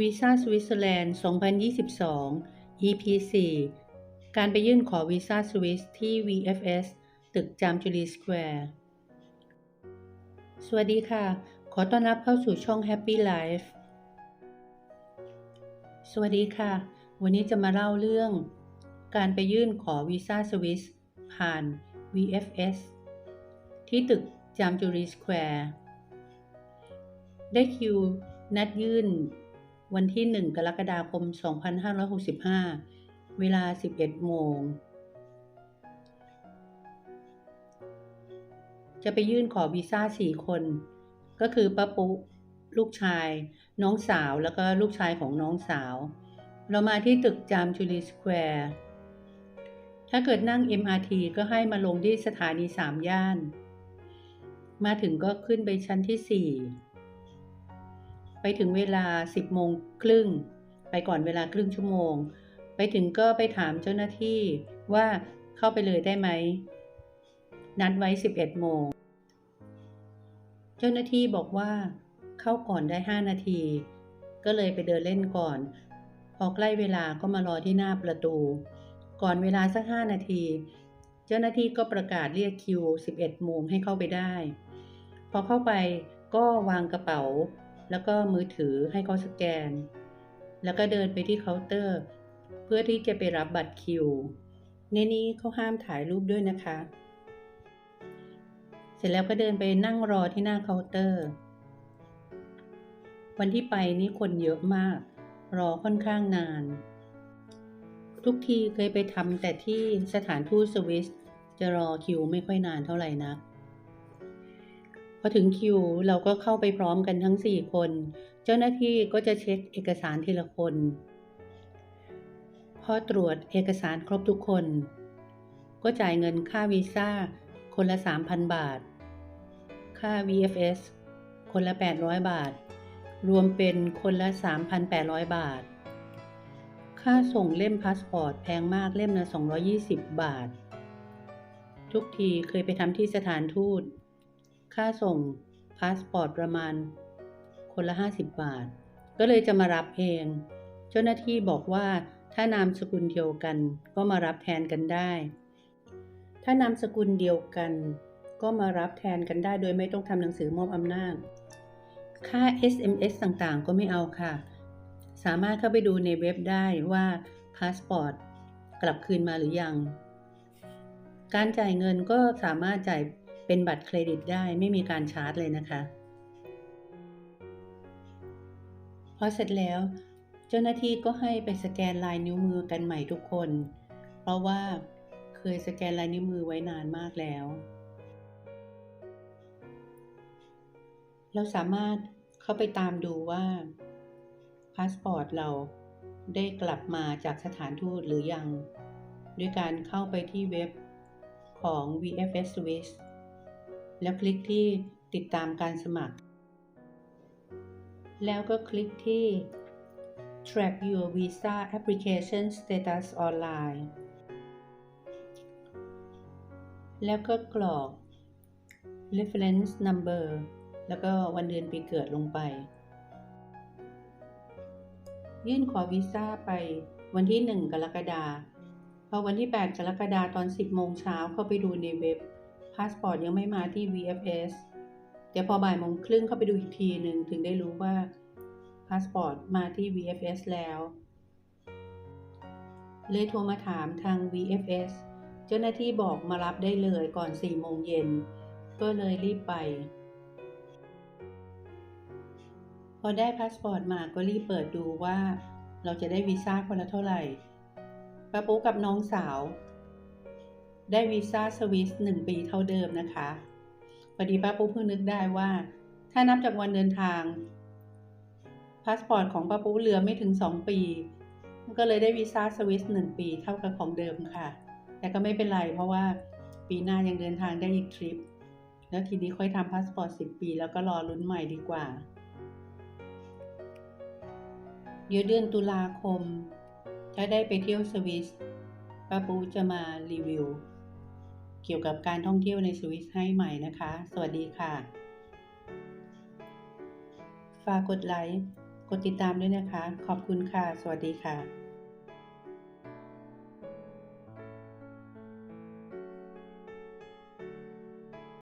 วีซ่าสวิตเซอร์แลนด์ 2022 EP 4การไปยื่นขอวีซ่าสวิสที่ VFS ตึกจามจุรีสแควร์ สวัสดีค่ะ ขอต้อนรับเข้าสู่ช่อง Happy Life สวัสดีค่ะ วันนี้จะมาเล่าเรื่อง การไปยื่นขอวีซ่าสวิสผ่าน VFS ที่ตึกจามจุรีสแควร์ ได้คิวนัดยื่น วันที่ 1 กรกฎาคม 2565 เวลา 11 โมง จะไปยื่นขอวีซ่า 4 คน ก็คือป้าปุ๊ลูกชาย น้องสาว แล้วก็ลูกชายของน้องสาว เรามาที่ตึกจามจูลีสแควร์ ถ้าเกิดนั่ง MRT ก็ให้มาลงที่สถานี 3 ย่าน มาถึงก็ขึ้นไปชั้นที่ 4 ไปถึงเวลา 10โมงครึ่ง ไปก่อนเวลาครึ่งชั่วโมง ไปถึงก็ไปถามเจ้าหน้าที่ว่าเข้าไปเลยได้ไหม นัดไว้ 11โมง เจ้าหน้าที่บอกว่าเข้าก่อนได้ 5 นาที ก็เลยไปเดินเล่นก่อน พอใกล้เวลาก็มารอที่หน้าประตู ก่อนเวลาสัก 5 นาที เจ้าหน้าที่ก็ประกาศเรียกคิว 11โมงให้เข้าไปได้ พอเข้าไปก็วางกระเป๋า แล้วก็มือถือให้เขาสแกน แล้วก็เดินไปที่เคาน์เตอร์ เพื่อที่จะไปรับบัตรคิว ในนี้เขาห้ามถ่ายรูปด้วยนะคะ เสร็จแล้วก็เดินไปนั่งรอที่หน้าเคาน์เตอร์ วันที่ไปนี่คนเยอะมาก รอค่อนข้างนาน ทุกทีเคยไปทำแต่ที่สถานทูตสวิสจะรอคิวไม่ค่อยนานเท่าไหร่นัก พอถึงคิวเราก็เข้าไปพร้อมกันทั้ง 4 คน เจ้าหน้าที่ก็จะเช็คเอกสารทีละคน พอตรวจเอกสารครบทุกคน ก็จ่ายเงินค่าวีซ่าคนละ 3,000 บาท ค่า VFS คนละ 800 บาท รวมเป็นคนละ 3,800 บาท ค่าส่งเล่มพาสปอร์ตแพงมากเล่มละ220 บาท ทุกทีเคยไปทำที่สถานทูต ค่าส่งพาสปอร์ตประมาณคนละ 50 บาท ก็เลยจะมารับเอง เจ้าหน้าที่บอกว่าถ้านามสกุลเดียวกันก็มารับแทนกันได้ ถ้านามสกุลเดียวกัน ก็มารับแทนกันได้ โดยไม่ต้องทำหนังสือมอบอำนาจ ค่า SMS ต่างๆ ก็ไม่เอาค่ะ สามารถเข้าไปดูในเว็บได้ว่าพาสปอร์ตกลับคืนมาหรือยัง การจ่ายเงินก็สามารถจ่าย เป็นบัตรเครดิตได้ไม่มีการชาร์จเลยนะคะพอเสร็จแล้ว เจ้าหน้าที่ก็ให้ไปสแกนลายนิ้วมือกันใหม่ทุกคน เพราะว่าเคยสแกนลายนิ้วมือไว้นานมากแล้ว เราสามารถเข้าไปตามดูว่าพาสปอร์ตเราได้กลับมาจากสถานทูตหรือยัง ด้วยการเข้าไปที่เว็บของ VFS Swiss แล้วคลิกที่ติดตามการสมัคร แล้วก็คลิกที่ track your visa application status online แล้วก็กรอก reference number แล้วก็วันเดือนปีเกิดลงไป ยื่นขอวีซ่าไปวันที่ 1 กรกฎาคมพอวันที่ 8 กรกฎาคมตอน 10 โมงเช้าเข้าไปดูในเว็บาสปอร์ตยังไม่มาที่ VFS เดี๋ยวพอบ่ายโมงครึ่งเข้าไปดูอีกทีหนึ่งถึงได้รู้ว่าพาสปอร์ตมาที่ VFS แล้ว เลยโทรมาถามทาง VFS เจ้าหน้าที่บอกมารับได้เลยก่อน4โมงเย็น ก็เลยรีบไป พอได้พาสปอร์ตมาก็รีบเปิดดูว่า เราจะได้วีซ่าคนละเท่าไหร่ป้าปุ๊กับน้องสาว ได้วีซ่าสวิสหนึ่งปีเท่าเดิมนะคะพอดีป้าปุ๊เพิ่งนึกได้ว่า ถ้านับจากวันเดินทางพาสปอร์ตของป้าปุ๊เหลือไม่ถึง 2 ปี ก็เลยได้วีซ่าสวิสหนึ่งปีเท่ากับของเดิมค่ะ แต่ก็ไม่เป็นไรเพราะว่าปีหน้ายังเดินทางได้อีกทริป แล้วทีนี้ค่อยทำพาสปอร์ต 10 ปี แล้วก็รอลุ้นใหม่ดีกว่า เดี๋ยวเดือนตุลาคม ถ้าได้ไปเที่ยวสวิสป้าปูจะมารีวิว เกี่ยวกับการท่องเที่ยวในสวิสให้ใหม่นะคะ สวัสดีค่ะ ฝากกดไลค์ กดติดตามด้วยนะคะ ขอบคุณค่ะ สวัสดีค่ะ